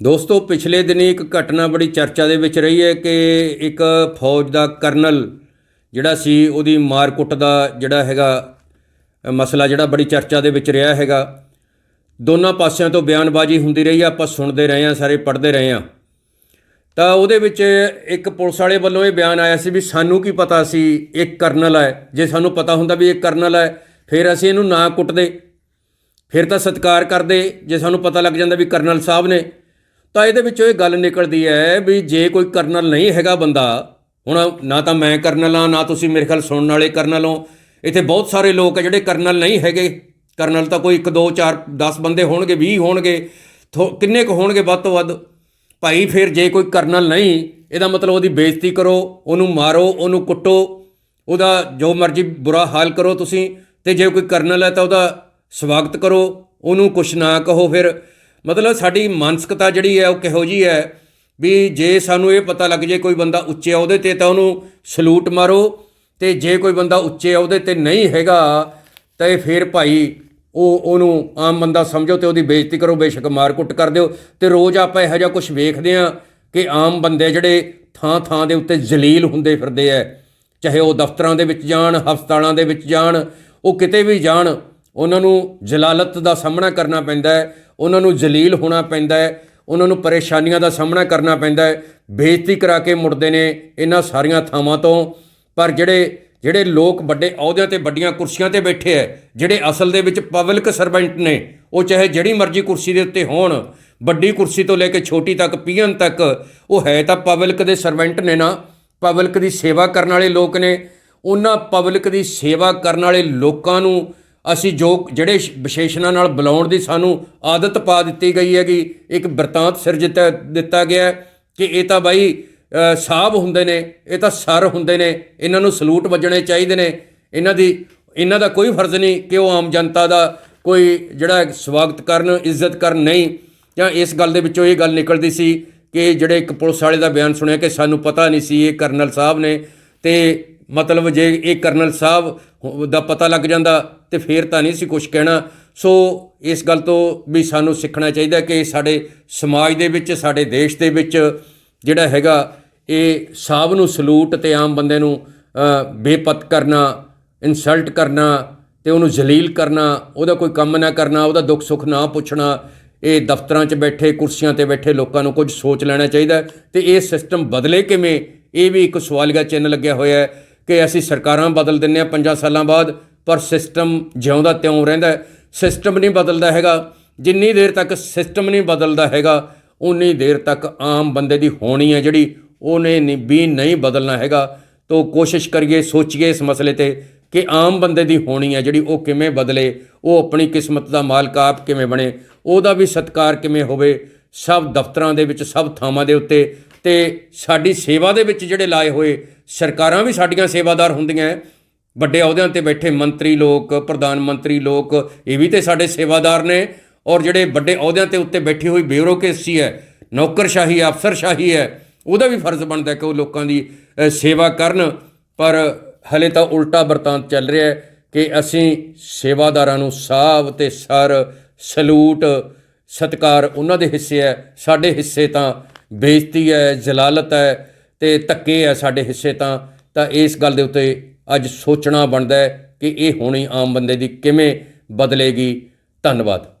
ਦੋਸਤੋ, ਪਿਛਲੇ ਦਿਨੀ ਇੱਕ ਘਟਨਾ ਬੜੀ ਚਰਚਾ ਦੇ ਵਿੱਚ ਰਹੀ ਹੈ ਕਿ ਇੱਕ ਫੌਜ ਦਾ ਕਰਨਲ ਜਿਹੜਾ ਸੀ, ਉਹਦੀ ਮਾਰ ਕੁੱਟ ਦਾ ਜਿਹੜਾ ਹੈਗਾ ਮਸਲਾ ਜਿਹੜਾ ਬੜੀ ਚਰਚਾ ਦੇ ਵਿੱਚ ਰਿਹਾ ਹੈਗਾ। ਦੋਨਾਂ ਪਾਸਿਆਂ ਤੋਂ ਬਿਆਨਬਾਜ਼ੀ ਹੁੰਦੀ ਰਹੀ ਆ ਆਪਾਂ ਸੁਣਦੇ ਰਹੇ ਆ ਸਾਰੇ ਪੜ੍ਹਦੇ ਰਹੇ ਆ ਤਾਂ ਉਹਦੇ ਵਿੱਚ ਇੱਕ ਪੁਲਿਸ ਵਾਲੇ ਵੱਲੋਂ ਇਹ ਬਿਆਨ ਆਇਆ ਸੀ ਵੀ ਸਾਨੂੰ ਕੀ ਪਤਾ ਸੀ ਇਹ ਕਰਨਲ ਹੈ। ਜੇ ਸਾਨੂੰ ਪਤਾ ਹੁੰਦਾ ਵੀ ਇਹ ਕਰਨਲ ਹੈ, ਫਿਰ ਅਸੀਂ ਇਹਨੂੰ ਨਾ ਕੁੱਟਦੇ। ਫਿਰ ਤਾਂ ਸਤਿਕਾਰ ਕਰਦੇ। ਜੇ ਸਾਨੂੰ ਪਤਾ ਲੱਗ ਜਾਂਦਾ ਵੀ ਕਰਨਲ ਸਾਹਿਬ ਨੇ ਤਾਂ ਇਹਦੇ ਵਿੱਚੋਂ ਇਹ ਗੱਲ ਨਿਕਲਦੀ ਹੈ ਵੀ ਜੇ ਕੋਈ ਕਰਨਲ ਨਹੀਂ ਹੈਗਾ ਬੰਦਾ, ਹੁਣ ਨਾ ਤਾਂ ਮੈਂ ਕਰਨਲ ਆ ਨਾ ਤੁਸੀਂ ਮੇਰੇ ਖਿਆਲ ਸੁਣਨ ਵਾਲੇ ਕਰਨਲ ਹੋ। ਇੱਥੇ ਬਹੁਤ ਸਾਰੇ ਲੋਕ ਹੈ ਜਿਹੜੇ ਕਰਨਲ ਨਹੀਂ ਹੈਗੇ। ਕਰਨਲ ਤਾਂ ਕੋਈ 1 2 4 10 ਬੰਦੇ ਹੋਣਗੇ 20 ਹੋਣਗੇ, ਥੋ- ਕਿੰਨੇ ਕੁ ਹੋਣਗੇ ਵੱਧ ਤੋਂ ਵੱਧ। ਭਾਈ ਫਿਰ ਜੇ ਕੋਈ ਕਰਨਲ ਨਹੀਂ, ਇਹਦਾ ਮਤਲਬ ਉਹਦੀ ਬੇਇੱਜ਼ਤੀ ਕਰੋ, ਉਹਨੂੰ ਮਾਰੋ, ਉਹਨੂੰ ਕੁੱਟੋ, ਉਹਦਾ ਜੋ ਮਰਜ਼ੀ ਬੁਰਾ ਹਾਲ ਕਰੋ ਤੁਸੀਂ, ਤੇ ਜੇ ਕੋਈ ਕਰਨਲ ਹੈ ਤਾਂ ਉਹਦਾ ਸਵਾਗਤ ਕਰੋ, ਉਹਨੂੰ ਕੁਛ ਨਾ ਕਹੋ ਫਿਰ। ਮਤਲਬ ਸਾਡੀ ਮਾਨਸਿਕਤਾ ਜਿਹੜੀ ਹੈ ਉਹ ਕਿਹੋ ਜੀ ਹੈ ਵੀ ਜੇ ਸਾਨੂੰ ਇਹ ਪਤਾ ਲੱਗ ਜੇ ਕੋਈ ਬੰਦਾ ਉੱਚੇ ਅਹੁਦੇ ਤੇ ਤਾਂ ਉਹਨੂੰ ਸਲੂਟ ਮਾਰੋ ਤੇ ਜੇ ਕੋਈ ਬੰਦਾ ਉੱਚੇ ਅਹੁਦੇ ਤੇ ਨਹੀਂ ਹੈਗਾ ਤਾਂ ਇਹ ਫਿਰ ਭਾਈ ਉਹ ਉਹਨੂੰ ਆਮ ਬੰਦਾ ਸਮਝੋ ਤੇ ਉਹਦੀ ਬੇਇੱਜ਼ਤੀ ਕਰੋ, ਬੇਸ਼ੱਕ ਮਾਰ ਕੁੱਟ ਕਰ ਦਿਓ ਤੇ ਰੋਜ਼ ਆਪਾਂ ਇਹੋ ਜਿਹਾ ਕੁਝ ਵੇਖਦੇ ਆ ਕਿ ਆਮ ਬੰਦੇ ਜਿਹੜੇ ਥਾਂ ਥਾਂ ਦੇ ਉੱਤੇ ਜ਼ਲੀਲ ਹੁੰਦੇ ਫਿਰਦੇ ਐ ਚਾਹੇ ਉਹ ਦਫ਼ਤਰਾਂ ਦੇ ਵਿੱਚ ਜਾਣ, ਹਸਪਤਾਲਾਂ ਦੇ ਵਿੱਚ ਜਾਣ, ਉਹ ਕਿਤੇ ਵੀ ਜਾਣ ਉਹਨਾਂ ਨੂੰ ਜਲਾਲਤ ਦਾ ਸਾਹਮਣਾ ਕਰਨਾ ਪੈਂਦਾ ਹੈ, ਉਹਨਾਂ ਨੂੰ ਜਲੀਲ ਹੋਣਾ ਪੈਂਦਾ ਹੈ, ਉਹਨਾਂ ਨੂੰ ਪਰੇਸ਼ਾਨੀਆਂ ਦਾ ਸਾਹਮਣਾ ਕਰਨਾ ਪੈਂਦਾ ਹੈ। ਬੇਇੱਜ਼ਤੀ ਕਰਾ ਕੇ ਮੁੜਦੇ ਨੇ ਇਹਨਾਂ ਸਾਰੀਆਂ ਥਾਵਾਂ ਤੋਂ। ਪਰ ਜਿਹੜੇ ਜਿਹੜੇ ਲੋਕ ਵੱਡੇ ਅਹੁਦਿਆਂ ਤੇ ਵੱਡੀਆਂ ਕੁਰਸੀਆਂ ਤੇ ਬੈਠੇ ਐ ਜਿਹੜੇ ਅਸਲ ਦੇ ਵਿੱਚ ਪਬਲਿਕ ਸਰਵੈਂਟ ਨੇ, ਉਹ ਚਾਹੇ ਜਿਹੜੀ ਮਰਜ਼ੀ ਕੁਰਸੀ ਦੇ ਉੱਤੇ ਹੋਣ, ਵੱਡੀ ਕੁਰਸੀ ਤੋਂ ਲੈ ਕੇ ਛੋਟੀ ਤੱਕ, ਪੀਐਨ ਤੱਕ, ਉਹ ਹੈ ਤਾਂ ਪਬਲਿਕ ਦੇ ਸਰਵੈਂਟ ਨੇ ਨਾ। ਪਬਲਿਕ ਦੀ ਸੇਵਾ ਕਰਨ ਵਾਲੇ ਲੋਕ ਨੇ। ਉਹਨਾਂ ਪਬਲਿਕ ਦੀ ਸੇਵਾ ਕਰਨ ਵਾਲੇ ਲੋਕਾਂ ਨੂੰ ਅਸੀਂ ਜੋ ਜਿਹੜੇ ਸ਼- ਵਿਸ਼ੇਸ਼ਣਾਂ ਨਾਲ ਬੁਲਾਉਣ ਦੀ ਸਾਨੂੰ ਆਦਤ ਪਾ ਦਿੱਤੀ ਗਈ ਹੈਗੀ ਇੱਕ ਬਰਤਾਂਤ ਸਿਰਜਿਤ ਦਿੱਤਾ ਗਿਆ ਕਿ ਇਹ ਤਾਂ ਬਾਈ ਅ, ਸਾਹਬ ਹੁੰਦੇ ਨੇ ਇਹ ਤਾਂ ਸਰ ਹੁੰਦੇ ਨੇ ਇਹਨਾਂ ਨੂੰ ਸਲੂਟ ਵੱਜਣੇ ਚਾਹੀਦੇ ਨੇ ਇਹਨਾਂ ਦੀ ਇਹਨਾਂ ਦਾ ਕੋਈ ਫਰਜ਼ ਨਹੀਂ ਕਿ ਉਹ ਆਮ ਜਨਤਾ ਦਾ ਕੋਈ ਜਿਹੜਾ ਸਵਾਗਤ ਕਰਨ ਇੱਜ਼ਤ ਕਰਨ ਨਹੀਂ। ਜਾਂ ਇਸ ਗੱਲ ਦੇ ਵਿੱਚੋਂ ਇਹ ਗੱਲ ਨਿਕਲਦੀ ਸੀ ਕਿ ਜਿਹੜੇ ਇੱਕ ਪੁਲਿਸ ਵਾਲੇ ਦਾ ਬਿਆਨ ਸੁਣਿਆ ਕਿ ਸਾਨੂੰ ਪਤਾ ਨਹੀਂ ਸੀ ਇਹ ਕਰਨਲ ਸਾਹਿਬ ਨੇ ਤੇ ਮਤਲਬ ਜੇ ਇਹ ਕਰਨਲ ਸਾਹਿਬ ਹੋ- ਦਾ ਪਤਾ ਲੱਗ ਜਾਂਦਾ ਤੇ ਫੇਰ ਤਾਂ ਨਹੀਂ ਸੀ ਕੁਝ ਕਹਿਣਾ। ਸੋ ਇਸ ਗੱਲ ਤੋਂ ਵੀ ਸਾਨੂੰ ਸਿੱਖਣਾ ਚਾਹੀਦਾ ਕਿ ਸਾਡੇ ਸਮਾਜ ਦੇ ਵਿੱਚ, ਸਾਡੇ ਦੇਸ਼ ਦੇ ਵਿੱਚ ਜਿਹੜਾ ਹੈਗਾ, ਇਹ ਸਾਹਿਬ ਨੂੰ ਸਲੂਟ ਤੇ ਆਮ ਬੰਦੇ ਨੂੰ ਬੇਪਤ ਕਰਨਾ, ਇਨਸਲਟ ਕਰਨਾ ਤੇ ਉਹਨੂੰ ਜਲੀਲ ਕਰਨਾ, ਉਹਦਾ ਕੋਈ ਕੰਮ ਨਾ ਕਰਨਾ, ਉਹਦਾ ਦੁੱਖ ਸੁੱਖ ਨਾ ਪੁੱਛਣਾ, ਇਹ ਦਫ਼ਤਰਾਂ 'ਚ ਬੈਠੇ, ਕੁਰਸੀਆਂ ਤੇ ਬੈਠੇ ਲੋਕਾਂ ਨੂੰ ਕੁਝ ਸੋਚ ਲੈਣਾ ਚਾਹੀਦਾ। ਹੈ ਤੇ ਇਹ ਸਿਸਟਮ ਬਦਲੇ ਕਿਵੇਂ? ਇਹ ਵੀ ਇੱਕ ਸਵਾਲੀਆ ਚਿੰਨ੍ਹ ਲੱਗਿਆ ਹੋਇਆ ਹੈ। ਕਿ ਅਸੀਂ ਸਰਕਾਰਾਂ ਬਦਲ ਦਿੰਨੇ ਆ 5 ਸਾਲਾਂ ਬਾਅਦ, ਪਰ ਸਿਸਟਮ ਜਿਉਂਦਾ ਤਿਉਂ ਰਹਿੰਦਾ ਸਿਸਟਮ ਨਹੀਂ ਬਦਲਦਾ ਹੈਗਾ। ਜਿੰਨੀ ਦੇਰ ਤੱਕ ਸਿਸਟਮ ਨਹੀਂ ਬਦਲਦਾ ਹੈਗਾ, ਉਨੀ ਦੇਰ ਤੱਕ ਆਮ ਬੰਦੇ ਦੀ ਹੋਣੀ ਹੈ ਜਿਹੜੀ, ਉਹਨੇ ਨਹੀਂ ਵੀ ਨਹੀਂ ਬਦਲਣਾ ਹੈਗਾ। ਤੋ ਕੋਸ਼ਿਸ਼ ਕਰੀਏ, ਸੋਚੀਏ ਇਸ ਮਸਲੇ ਤੇ ਕਿ ਆਮ ਬੰਦੇ ਦੀ ਹੋਣੀ ਹੈ ਜਿਹੜੀ, ਉਹ ਕਿਵੇਂ ਬਦਲੇ, ਉਹ ਆਪਣੀ ਕਿਸਮਤ ਦਾ ਮਾਲਕ ਆਪ ਕਿਵੇਂ ਬਣੇ, ਉਹਦਾ ਵੀ ਸਤਿਕਾਰ ਕਿਵੇਂ ਹੋਵੇ, ਸਭ ਦਫ਼ਤਰਾਂ ਦੇ ਵਿੱਚ, ਸਭ ਥਾਵਾਂ ਦੇ ਉੱਤੇ ਤੇ ਸਾਡੀ ਸੇਵਾ ਦੇ ਵਿੱਚ ਜਿਹੜੇ ਲਾਏ ਹੋਏ ਸਰਕਾਰਾਂ ਵੀ ਸਾਡੀਆਂ ਸੇਵਾਦਾਰ ਹੁੰਦੀਆਂ ਵੱਡੇ ਅਹੁਦਿਆਂ ਤੇ ਬੈਠੇ ਮੰਤਰੀ ਲੋਕ, ਪ੍ਰਧਾਨ ਮੰਤਰੀ ਲੋਕ, ਇਹ ਵੀ ਤੇ ਸਾਡੇ ਸੇਵਾਦਾਰ ਨੇ। ਔਰ ਜਿਹੜੇ ਵੱਡੇ ਅਹੁਦਿਆਂ ਤੇ ਉੱਤੇ ਬੈਠੀ ਹੋਈ ਬਿਊਰੋਕ੍ਰੇਸੀ ਹੈ ਨੌਕਰਸ਼ਾਹੀ, ਅਫਸਰਸ਼ਾਹੀ ਹੈ ਉਹਦਾ ਵੀ ਫਰਜ਼ ਬਣਦਾ ਕਿ ਉਹ ਲੋਕਾਂ ਦੀ ਸੇਵਾ ਕਰਨ। ਪਰ ਹਲੇ ਤਾਂ ਉਲਟਾ ਵਰਤਾਂਤ ਚੱਲ ਰਿਹਾ ਹੈ ਕਿ ਅਸੀਂ ਸੇਵਾਦਾਰਾਂ ਨੂੰ ਸਾਹਬ ਤੇ ਸਰ, ਸਲੂਟ, ਸਤਕਾਰ ਉਹਨਾਂ ਦੇ ਹਿੱਸੇ ਹੈ ਸਾਡੇ ਹਿੱਸੇ ਤਾਂ ਬੇਇੱਜ਼ਤੀ ਹੈ, ਜਲਾਲਤ ਹੈ ਤੇ ਧੱਕੇ ਹੈ ਸਾਡੇ ਹਿੱਸੇ ਤਾਂ ਤਾਂ ਇਸ ਗੱਲ ਦੇ ਉੱਤੇ ਅੱਜ ਸੋਚਣਾ ਬਣਦਾ ਹੈ ਕਿ ਇਹ ਹੋਣੀ ਆਮ ਬੰਦੇ ਦੀ ਕਿਵੇਂ ਬਦਲੇਗੀ। ਧੰਨਵਾਦ।